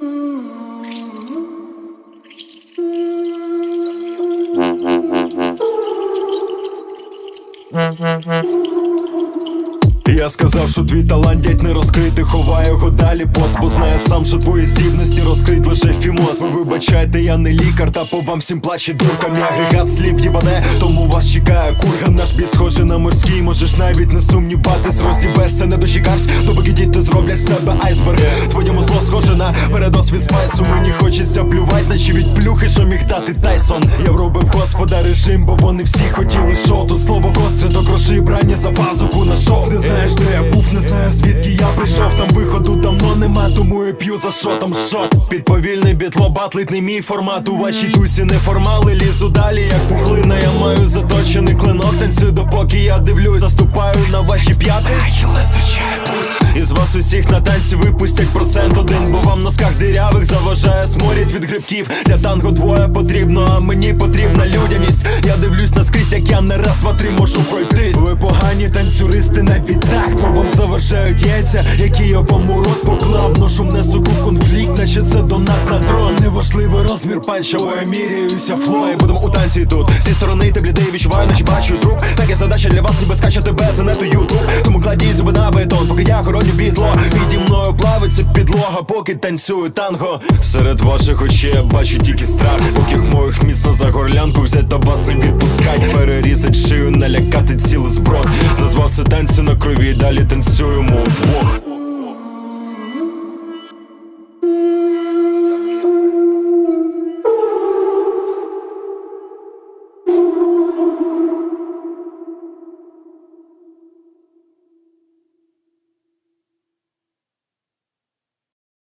Я сказав, що твій талант дядь не розкритий, ховаю його далі поц Бо знаю сам, що твої здібності розкрить лише фімоз. Ви вибачайте, я не лікар, та по вам всім плаче дурка. Мій агрегат слів їбане, тому вас чекає курган Наш бій схожий на морський, можеш навіть не сумніватись Розібешся, не дочекавсь, допоки діти зроблять з тебе айсберг. Твоєму зло схоже на передос від спайсу. Мені хочеться плювать, наче від плюхи, що міг дати Тайсон. Я вробив господа режим, бо вони всі хотіли шоу. Тут слово гостре до грошей, брані за пазуху нашов Не знаєш, де я був, не знаєш звідки я прийшов. Там виходу давно нема, тому я п'ю за шотом шот. Під повільний бітло батлить не мій формат. У вашій дусі не формали, лізу далі, як пухлина. Я маю заточений клинок, танцюю допоки я дивлюсь. Заступаю на ваші п'яти. Із вас усіх на танці випустять процент. Один Бо вам носках дирявих заважає сморід від грибків. Для танго двоє потрібно, а мені потрібна людяність. Я дивлюсь наскрізь, як я не раз, два, три можу пройтись. Ви погані танцюристи на бітах, бо вам заважають яйця, які я вам у рот поклав. Ношу несу у конфлікт, наче це донат на дрон Неважливий розмір панча, бо я міряюся флої Будемо у танці тут, зі сторони ти блідий, відчуваю, наче бачу труп. Так є задача для вас, ніби скачати без нету ютуб кладіть зуби на бетон, поки я хороню бітло. Піді мною плавиться підлога, поки танцюю танго. Серед ваших очей я бачу тільки страх. Поки моїх міцно за горлянку взять та вас не відпускать. Перерізать шию, налякати цілий зброд. Назвав це танці на крові, далі танцюємо